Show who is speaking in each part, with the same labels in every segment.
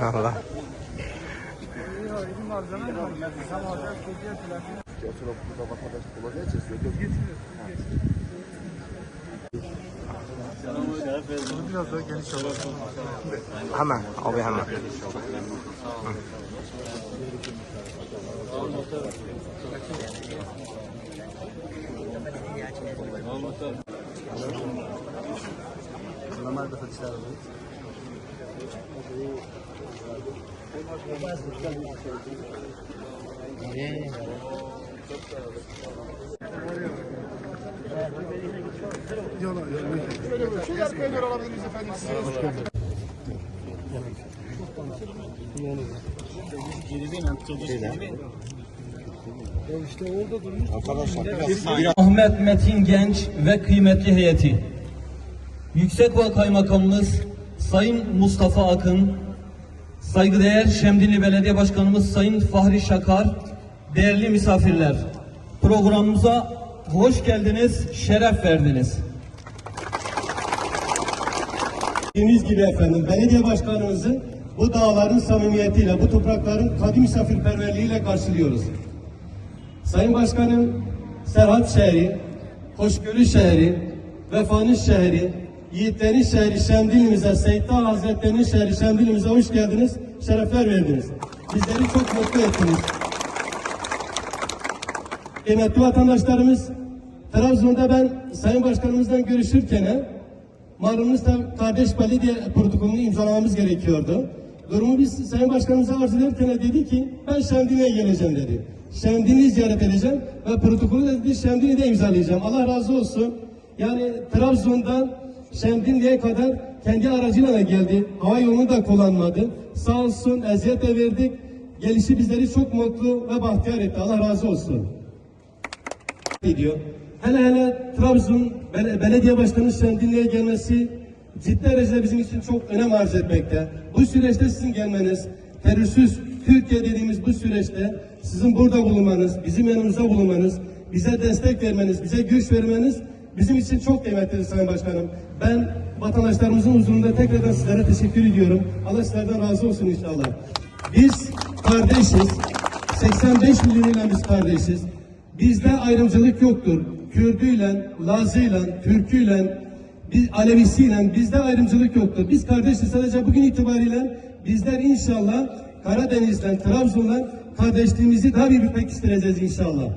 Speaker 1: Allah.
Speaker 2: Biraz daha geniş alalım.
Speaker 1: Hemen abi hemen.
Speaker 2: Normal saçlar alalım. Yola, yola. Şöyle arkaya doğru alabilir miyiz geldiniz.
Speaker 3: Ahmet Metin Genç ve kıymetli heyeti. Yüksekova Kaymakamımız Sayın Mustafa Akın, saygıdeğer Şemdinli Belediye Başkanımız Sayın Fahri Şakar, değerli misafirler. Programımıza hoş geldiniz, şeref verdiniz.
Speaker 4: Dediğimiz gibi efendim belediye başkanımızı bu dağların samimiyetiyle, bu toprakların kadim misafirperverliğiyle karşılıyoruz. Sayın Başkanım, Serhat şehri, hoşgörü şehri, vefanın şehri, yiğitlerin şehri Şemdinli'mize, Seyit Dağ Hazretleri'nin şehri Şemdinli'mize hoş geldiniz, şerefler verdiniz. Bizleri çok mutlu ettiniz. Kıymetli vatandaşlarımız, Trabzon'da ben Sayın Başkanımızdan görüşürken malumunuz kardeş belediye protokolünü imzalamamız gerekiyordu. Durumu biz Sayın Başkanımıza arz ederken dedi ki ben Şemdinli'ye geleceğim dedi. Şemdinli'yi ziyaret edeceğim ve protokolü de dedi Şemdinli'de imzalayacağım. Allah razı olsun. Yani Trabzon'dan Şemdinli'ye kadar kendi aracıyla da geldi. Hava yolunu da kullanmadı. Sağ olsun eziyet de verdik. Gelişi bizleri çok mutlu ve bahtiyar etti. Allah razı olsun ediyor. Hele hele Trabzon Bel- Belediye Başkanı Şendinli'ye gelmesi ciddi derecede bizim için çok önem arz etmekte. Bu süreçte sizin gelmeniz, terörsüz Türkiye dediğimiz bu süreçte sizin burada bulunmanız, bizim yanımızda bulunmanız, bize destek vermeniz, bize güç vermeniz bizim için çok kıymetli Sayın Başkanım. Ben vatandaşlarımızın huzurunda tekrardan sizlere teşekkür ediyorum. Allah sizlerden razı olsun inşallah. Biz kardeşiz. 85 milyonuyla biz kardeşiz. Bizde ayrımcılık yoktur. Kürdüyle, Lazıyla, Türküyle, biz Alevisiyle bizde ayrımcılık yoktur. Biz kardeşiz. Sadece bugün itibariyle bizler inşallah Karadeniz'den, Trabzon'dan kardeşliğimizi daha bir pekiştireceğiz inşallah.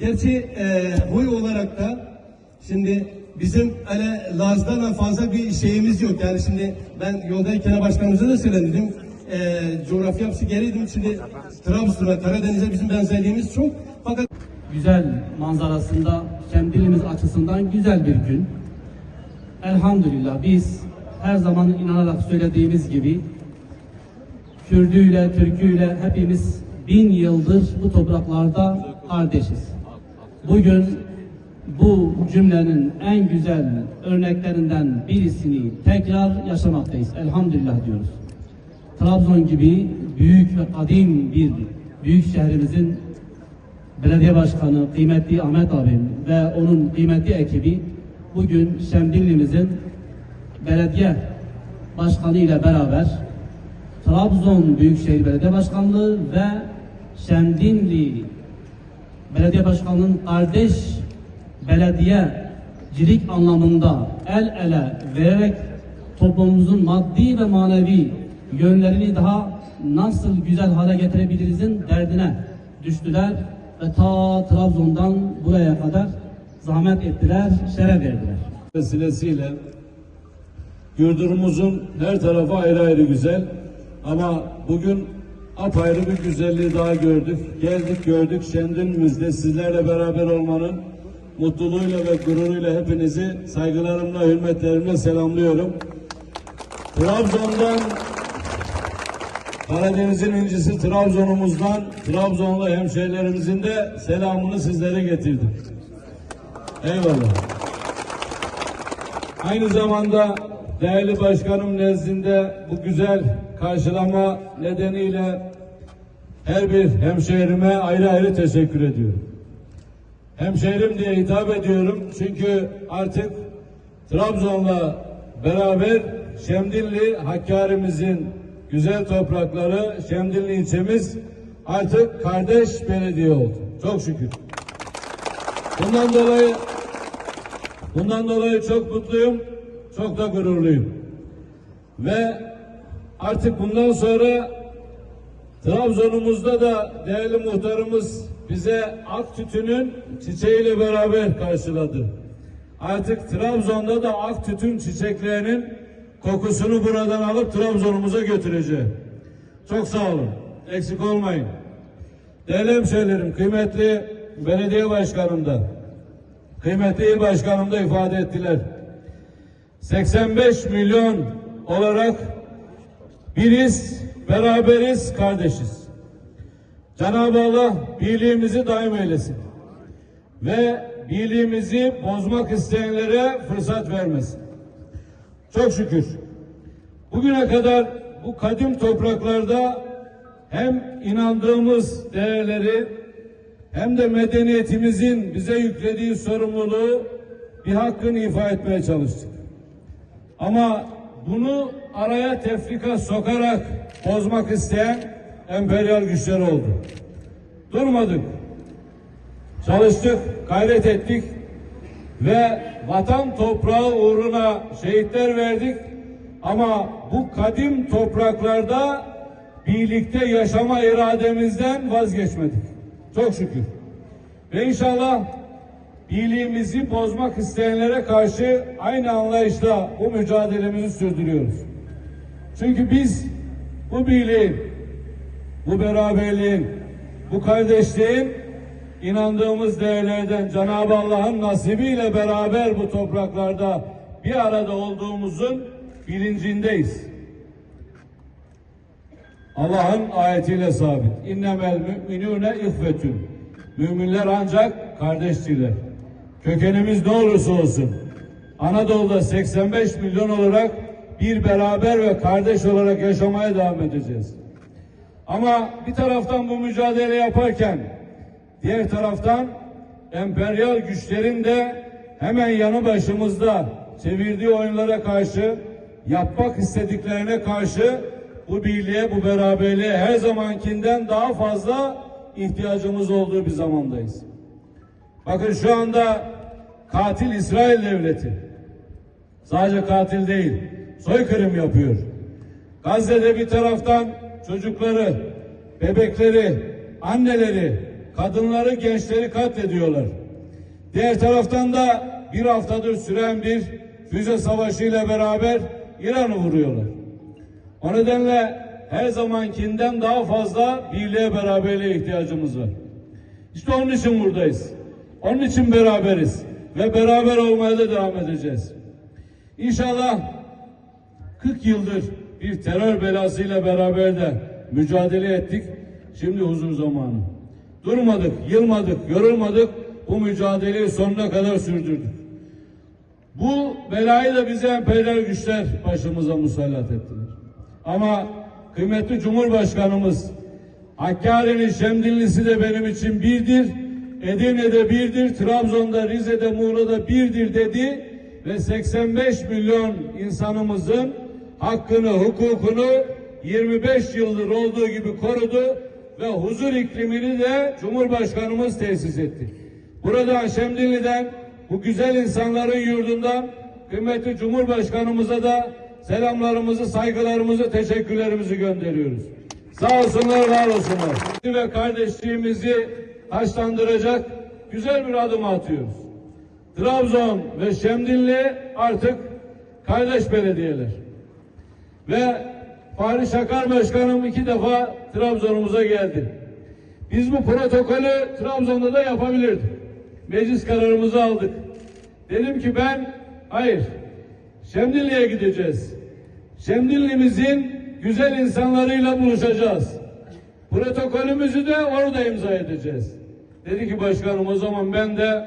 Speaker 4: Gerçi e, huy olarak da şimdi bizim öyle Laz'dan fazla bir şeyimiz yok. Yani şimdi ben yoldayken başkanımıza da söyledim. E, coğrafya yapısı geriydim. Şimdi Trabzon'a, Karadeniz'e bizim benzerliğimiz çok. Fakat
Speaker 3: güzel manzarasında Şemdinli'miz açısından güzel bir gün. Elhamdülillah biz her zaman inanarak söylediğimiz gibi Kürdüyle, Türküyle hepimiz bin yıldır bu topraklarda kardeşiz. Bugün bu cümlenin en güzel örneklerinden birisini tekrar yaşamaktayız. Elhamdülillah diyoruz. Trabzon gibi büyük ve kadim bir büyük şehrimizin belediye başkanı kıymetli Ahmet abim ve onun kıymetli ekibi bugün Şemdinli'mizin belediye başkanı ile beraber Trabzon Büyükşehir Belediye Başkanlığı ve Şemdinli Belediye Başkanlığı'nın kardeş belediyecilik anlamında el ele vererek toplumumuzun maddi ve manevi yönlerini daha nasıl güzel hale getirebilirizin derdine düştüler ve ta Trabzon'dan buraya kadar zahmet ettiler, şeref verdiler.
Speaker 5: vesilesiyle yurdumuzun her tarafı ayrı ayrı güzel ama bugün apayrı bir güzelliği daha gördük. Geldik gördük Şendinimizde sizlerle beraber olmanın mutluluğuyla ve gururuyla hepinizi saygılarımla, hürmetlerimle selamlıyorum. Trabzon'dan Karadeniz'in incisi Trabzon'umuzdan Trabzonlu hemşehrilerimizin de selamını sizlere getirdim. Eyvallah. Aynı zamanda değerli başkanım nezdinde bu güzel karşılama nedeniyle her bir hemşehrime ayrı ayrı teşekkür ediyorum. Hemşehrim diye hitap ediyorum çünkü artık Trabzon'la beraber Şemdinli Hakkari'mizin güzel toprakları Şemdinli ilçemiz artık kardeş belediye oldu. Çok şükür. Bundan dolayı bundan dolayı çok mutluyum, çok da gururluyum. Ve artık bundan sonra Trabzon'umuzda da değerli muhtarımız bize ak tütünün çiçeğiyle beraber karşıladı. Artık Trabzon'da da ak tütün çiçeklerinin kokusunu buradan alıp Trabzon'umuza götüreceğim. Çok sağ olun. Eksik olmayın. Değerli hemşehrilerim, kıymetli belediye başkanım da, kıymetli il başkanım da ifade ettiler. 85 milyon olarak biriz, beraberiz, kardeşiz. Cenab-ı Allah birliğimizi daim eylesin. Ve birliğimizi bozmak isteyenlere fırsat vermesin. Çok şükür. Bugüne kadar bu kadim topraklarda hem inandığımız değerleri hem de medeniyetimizin bize yüklediği sorumluluğu bir hakkını ifa etmeye çalıştık. Ama bunu araya tefrika sokarak bozmak isteyen emperyal güçler oldu. Durmadık. Çalıştık, gayret ettik ve vatan toprağı uğruna şehitler verdik. Ama bu kadim topraklarda birlikte yaşama irademizden vazgeçmedik. Çok şükür. Ve inşallah birliğimizi bozmak isteyenlere karşı aynı anlayışla bu mücadelemizi sürdürüyoruz. Çünkü biz bu birliğin, bu beraberliğin, bu kardeşliğin inandığımız değerlerden Cenab-ı Allah'ın nasibiyle beraber bu topraklarda bir arada olduğumuzun bilincindeyiz. Allah'ın ayetiyle sabit. İnnemel müminune ihvetün. Müminler ancak kardeştirler. Kökenimiz ne olursa olsun Anadolu'da 85 milyon olarak bir beraber ve kardeş olarak yaşamaya devam edeceğiz. Ama bir taraftan bu mücadele yaparken diğer taraftan emperyal güçlerin de hemen yanı başımızda çevirdiği oyunlara karşı yapmak istediklerine karşı bu birliğe, bu beraberliğe her zamankinden daha fazla ihtiyacımız olduğu bir zamandayız. Bakın şu anda katil İsrail devleti sadece katil değil, soykırım yapıyor. Gazze'de bir taraftan çocukları, bebekleri, anneleri, kadınları, gençleri katlediyorlar. Diğer taraftan da bir haftadır süren bir füze savaşıyla beraber İran'ı vuruyorlar. O nedenle her zamankinden daha fazla birliğe beraberliğe ihtiyacımız var. İşte onun için buradayız. Onun için beraberiz. Ve beraber olmaya da devam edeceğiz. İnşallah 40 yıldır bir terör belasıyla beraber de mücadele ettik. Şimdi huzur zamanı. Durmadık, yılmadık, yorulmadık. Bu mücadeleyi sonuna kadar sürdürdük. Bu belayı da bize emperyal güçler başımıza musallat ettiler. Ama kıymetli Cumhurbaşkanımız Hakkari'nin Şemdinlisi de benim için birdir. Edirne'de birdir, Trabzon'da, Rize'de, Muğla'da birdir dedi ve 85 milyon insanımızın hakkını, hukukunu 25 yıldır olduğu gibi korudu ve huzur iklimini de Cumhurbaşkanımız tesis etti. Buradan Şemdinli'den bu güzel insanların yurdundan kıymetli Cumhurbaşkanımıza da selamlarımızı, saygılarımızı, teşekkürlerimizi gönderiyoruz. Sağ olsunlar, var olsunlar. Ve kardeşliğimizi taşlandıracak güzel bir adım atıyoruz. Trabzon ve Şemdinli artık kardeş belediyeler. Ve Fahri Şakar Başkanım iki defa Trabzon'umuza geldi. Biz bu protokolü Trabzon'da da yapabilirdik. Meclis kararımızı aldık. Dedim ki ben hayır Şemdinli'ye gideceğiz. Şemdinli'mizin güzel insanlarıyla buluşacağız. Protokolümüzü de orada imza edeceğiz. Dedi ki başkanım o zaman ben de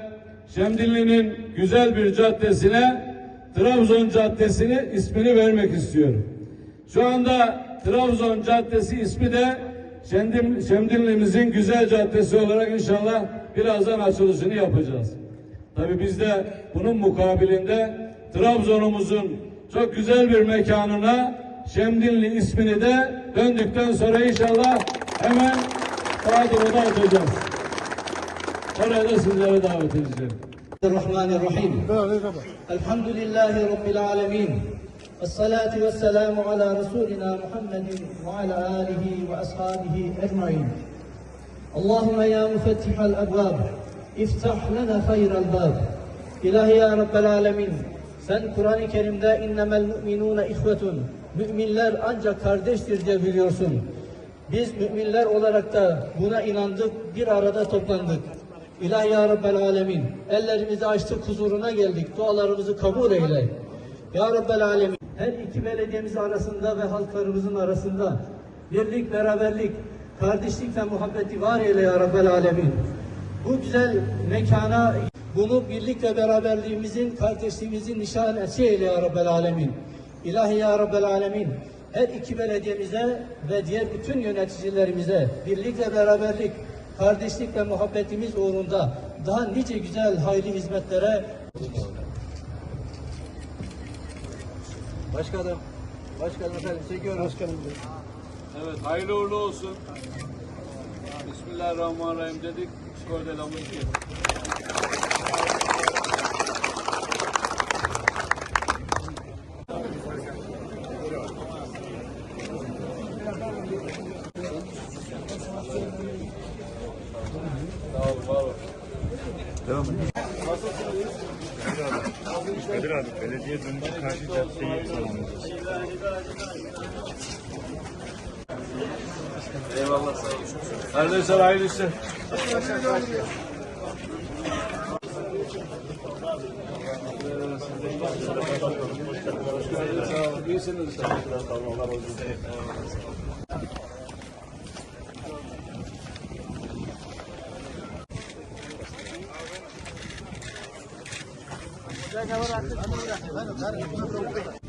Speaker 5: Şemdinli'nin güzel bir caddesine Trabzon Caddesi'ni ismini vermek istiyorum. Şu anda Trabzon Caddesi ismi de Şemdin, Şemdinli'mizin güzel caddesi olarak inşallah birazdan açılışını yapacağız. Tabii biz de bunun mukabilinde Trabzon'umuzun çok güzel bir mekanına Şemdinli ismini de döndükten sonra inşallah hemen Fadıl'ı da atacağız. Oraya da sizlere davet edeceğim.
Speaker 3: Bismillahirrahmanirrahim. Elhamdülillahi Rabbil alemin. Esselatu vesselamu ala Resulina Muhammedin ve ala alihi ve ashabihi ecmain. Allahümme ya müfettihal ebvab, iftah lana hayral bab. İlahi ya Rabbel alemin, sen Kur'an-ı Kerim'de innemel mu'minûne ihvetun, müminler ancak kardeştir diye biliyorsun. Biz müminler olarak da buna inandık, bir arada toplandık. İlahi ya Rabbel Alemin ellerimizi açtık huzuruna geldik. Dualarımızı kabul eyle. Ya Rabbel Alemin her iki belediyemiz arasında ve halklarımızın arasında birlik, beraberlik, kardeşlik ve muhabbeti var eyle ya Rabbel Alemin. Bu güzel mekana bunu birlik ve beraberliğimizin, kardeşliğimizin nişanesi eyle ya Rabbel Alemin. İlahi ya Rabbel Alemin. Her iki belediyemize ve diğer bütün yöneticilerimize birlik ve beraberlik, kardeşlik ve muhabbetimiz uğrunda daha nice güzel hayırlı hizmetlere Başkanım, başkanım efendim çekiyorum. Başkanım.
Speaker 5: Evet, hayırlı uğurlu olsun. Bismillahirrahmanirrahim dedik. Kordelamız geldi. Sağ olun, var olun.
Speaker 1: Kadir abi belediye dönüşü karşı caddeyi tamamlayacağız.
Speaker 5: Eyvallah sağ olun. Arkadaşlar hayırlı işler. Sağ olun. İyisiniz.